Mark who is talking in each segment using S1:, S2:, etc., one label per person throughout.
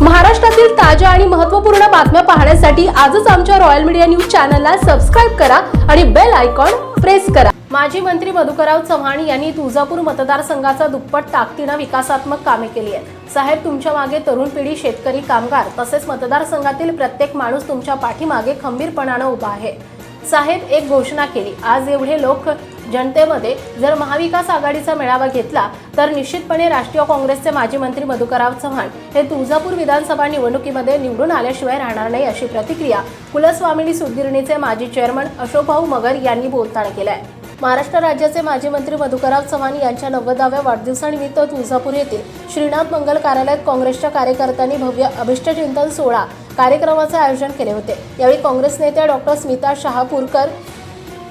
S1: महाराष्ट्रातील ताज्या आणि महत्त्वपूर्ण बातम्या पाहण्यासाठी आजच आमच्या रॉयल मीडिया न्यूज चॅनलला सबस्क्राईब करा आणि बेल आयकॉन प्रेस करा. माजी मंत्री मधुकरराव चव्हाण यांनी तुळजापूर मतदारसंघाचा दुप्पट ताकदीनं विकासात्मक कामे केली आहेत. साहेब तुमच्या मागे तरुण पिढी शेतकरी कामगार तसेच मतदारसंघातील प्रत्येक माणूस तुमच्या पाठीमागे खंबीरपणानं उभा आहे. साहेब एक घोषणा केली. आज एवढे लोक जनतेमध्ये जर महाविकास आघाडीचा मेळावा घेतला तर निश्चितपणे राष्ट्रीय काँग्रेसचे माजी मंत्री मधुकरराव चव्हाण हे तुळजापूर विधानसभा निवडणुकीमध्ये निवडून आल्याशिवाय राहणार नाही अशी प्रतिक्रिया कुलस्वामिनी सुदगिरणीचे माजी चेअरमन अशोकभाऊ मगर यांनी बोलताना केलं आहे. महाराष्ट्र राज्याचे माजी मंत्री मधुकरराव चव्हाण यांच्या नव्वदाव्या वाढदिवसानिमित्त तुळजापूर येथील श्रीनाथ मंगल कार्यालयात काँग्रेसच्या कार्यकर्त्यांनी भव्य अभिष्टचिंतन सोहळा कार्यक्रमाचे आयोजन केले होते. यावेळी काँग्रेस नेत्या डॉक्टर स्मिता शहापूरकर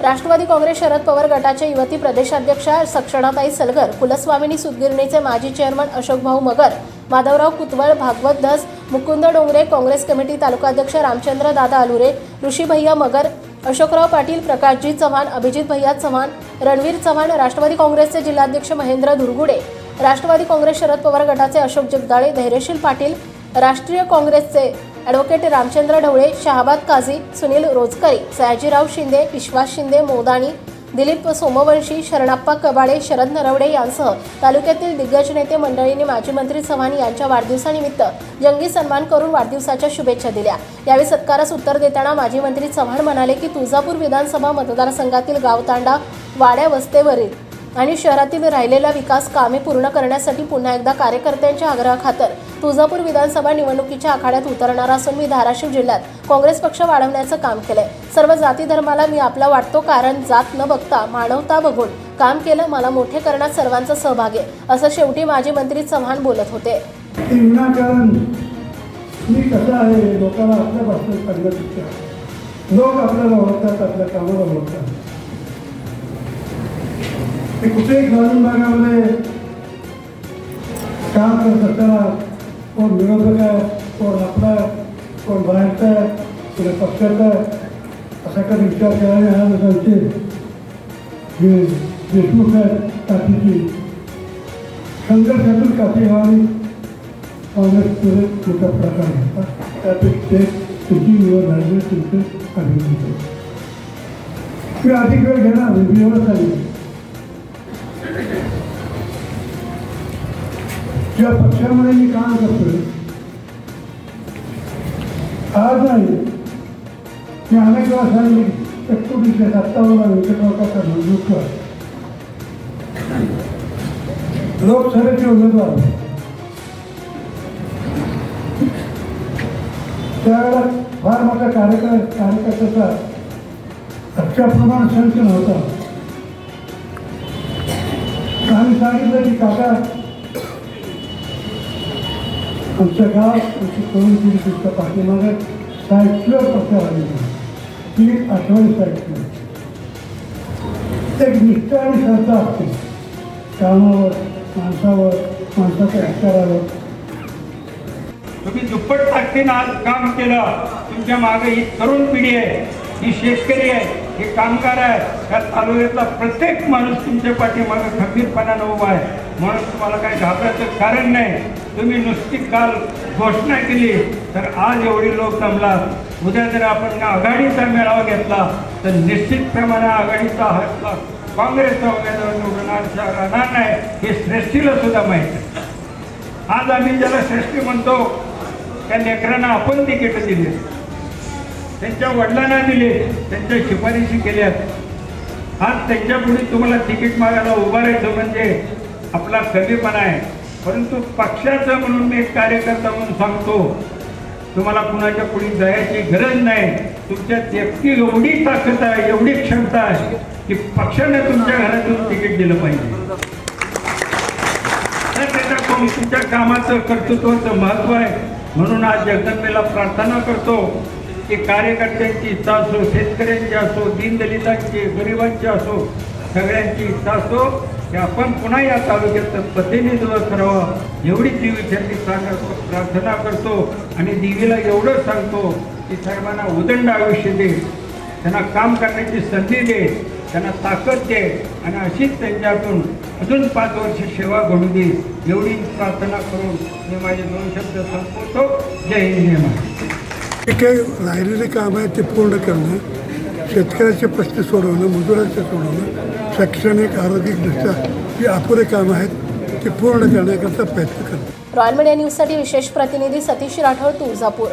S1: राष्ट्रवादी काँग्रेस शरद पवार गटाच्या युवती प्रदेशाध्यक्षा सक्षणाताई सलगर कुलस्वामिनी सुदगिरणीचे माजी चेअरमन अशोकभाऊ मगर माधवराव कुतवळ भागवत धस मुकुंद डोंगरे काँग्रेस कमिटी तालुकाध्यक्ष रामचंद्र दादा अलुरे ऋषी भैया मगर अशोकराव पाटील प्रकाशजी चव्हाण अभिजित भैया चव्हाण रणवीर चव्हाण राष्ट्रवादी काँग्रेसचे जिल्हाध्यक्ष महेंद्र धुरगुडे राष्ट्रवादी काँग्रेस शरद पवार गटाचे अशोक जगदाळे धैर्यशील पाटील राष्ट्रीय काँग्रेसचे ॲडव्होकेट रामचंद्र ढवळे शहाबाद काझी सुनील रोजकरी सयाजीराव शिंदे विश्वास शिंदे मोदाणी दिलीप सोमवंशी शरणाप्पा कबाडे शरद नरवडे यांसह तालुक्यातील दिग्गज नेते मंडळींनी माजी मंत्री चव्हाण यांच्या वाढदिवसानिमित्त जंगी सन्मान करून वाढदिवसाच्या शुभेच्छा दिल्या. यावेळी सत्कारास उत्तर देताना माजी मंत्री चव्हाण म्हणाले की तुळजापूर विधानसभा मतदारसंघातील गावतांडा वाड्या वस्तेवरील आणि शहरातील राहिलेला विकास कामे पूर्ण करण्यासाठी पुन्हा एकदा कार्यकर्त्यांच्या आग्रहाखातर तुळजापूर विधानसभा निवडणुकीच्या आखाड्यात उतरणार असून मी धाराशिव जिल्ह्यात काँग्रेस पक्ष वाढवण्याचं काम केलंय. सर्व जाती धर्माला मी आपला वाटतो कारण जात न बघता मानवता बघून काम केलं मला मोठे करण्यात सर्वांचा सहभाग आहे असं शेवटी माजी मंत्री चव्हाण बोलत होते.
S2: मी कसं आहे? लोकांना आपल्यापासून लोक आपल्याला ओळखतात आपल्या कामाला ओळखतात ते कुठेही ग्रामीण भागामध्ये काम करत असताना कोण विरोधक आहे कोण आपला आहे, कोण बाहेरचा आहे कोणी पक्षाचा आहे असा कधी विचार केला नाही आज आमचे जे देशमुख आहेत काठीची संघर्षातून काठी व्हावी. काँग्रेसमध्ये मोठा प्रकार होता. त्यापैकी ते तुमची निवड झाली तुमचे अभिनंदन. मी अधिक वेळ घेणार मी एवढं सांगितलं ज्या पक्षामध्ये मी काम करतोय. आज नाही मी अनेक वेळा सांगितले एकोणीसशे सत्तावन्न व्यंकटरावचा मंजूर लोकसभेचे उमेदवार. त्यावेळेला फार मोठा कार्यक्रम कार्यकर्त्याचा अक्षरप्रमाण संच नव्हता आम्ही सांगितलं की काका आमचं गाव आमची तरुण पिढी पाठीमागे साहित्य पक्ष आली ती आठवण साहित्य. एक निष्ठा आणि श्रद्धा असते. कामावर माणसावर माणसाच्या विचारावर
S3: तुम्ही दुप्पट ताकदीनं आज काम केलं. तुमच्या मागे ही तरुण पिढी आहे. ही शेतकरी आहे. हे कामगार आहे. या तालुक्यातला प्रत्येक माणूस तुमच्या पाठीमागे खंबीरपणानं उभा आहे. म्हणून तुम्हाला काही घाबरायचं कारण नाही. तुम्ही नुसती काल घोषणा केली तर आज एवढी लोक जमलात उद्या जर आपण आघाडीचा मेळावा घेतला तर निश्चितप्रमाणे आघाडीचा हक्क काँग्रेसचा उमेदवार निवडणार राहणार नाही हे श्रेष्ठीला सुद्धा माहीत आहे. आज आम्ही ज्याला श्रेष्ठी म्हणतो त्या लेकरांना आपण तिकीटं दिली. त्यांच्या वडिलांना दिले त्यांच्या शिफारशी केल्या. आज त्यांच्या पुढे तुम्हाला तिकीट मागायला उभारायचं म्हणजे आपला कमीपणा आहे. परंतु पक्षाचं म्हणून मी एक कार्यकर्ता म्हणून सांगतो तुम्हाला कुणाच्या पुढे जायची गरज नाही. तुमच्यात व्यक्ती एवढी ताकद आहे एवढी क्षमता आहे की पक्षाने तुमच्या घरातून तिकीट दिलं पाहिजे. त्याच्या तुमच्या कामाचं कर्तृत्वाचं महत्त्व आहे म्हणून आज जगदंबेला प्रार्थना करतो की कार्यकर्त्यांची इच्छा असो शेतकऱ्यांची असो दीनदलितांची गरिबांची असो सगळ्यांची इच्छा असो की आपण पुन्हा या तालुक्याचं प्रतिनिधित्व करावं एवढी देवीसाठी सांगतो प्रार्थना करतो आणि देवीला एवढं सांगतो की साहेबांना उदंड आयुष्य दे त्यांना काम करण्याची संधी दे त्यांना ताकद दे आणि अशीच त्यांच्यातून अजून पाच वर्ष सेवा घडू दे एवढी प्रार्थना करून मी माझे दोन शब्द संपवतो. जय हिंद जय महाराज
S2: जे काही राहिलेले काम आहे ते पूर्ण करणं शेतकऱ्याचे प्रश्न सोडवणं मजुरांचे सोडवणं शैक्षणिक आरोग्यदृष्ट्या जी अपुरे कामं आहेत ते पूर्ण करण्याकरता प्रयत्न करणं
S1: रॉयल मीडिया न्यूजसाठी विशेष प्रतिनिधी सतीश राठोड तुळजापूर.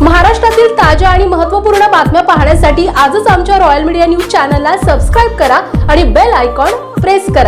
S1: महाराष्ट्रातील ताज्या आणि महत्त्वपूर्ण बातम्या पाहण्यासाठी आजच आमच्या रॉयल मीडिया न्यूज चॅनलला सबस्क्राईब करा आणि बेल आयकॉन प्रेस करा.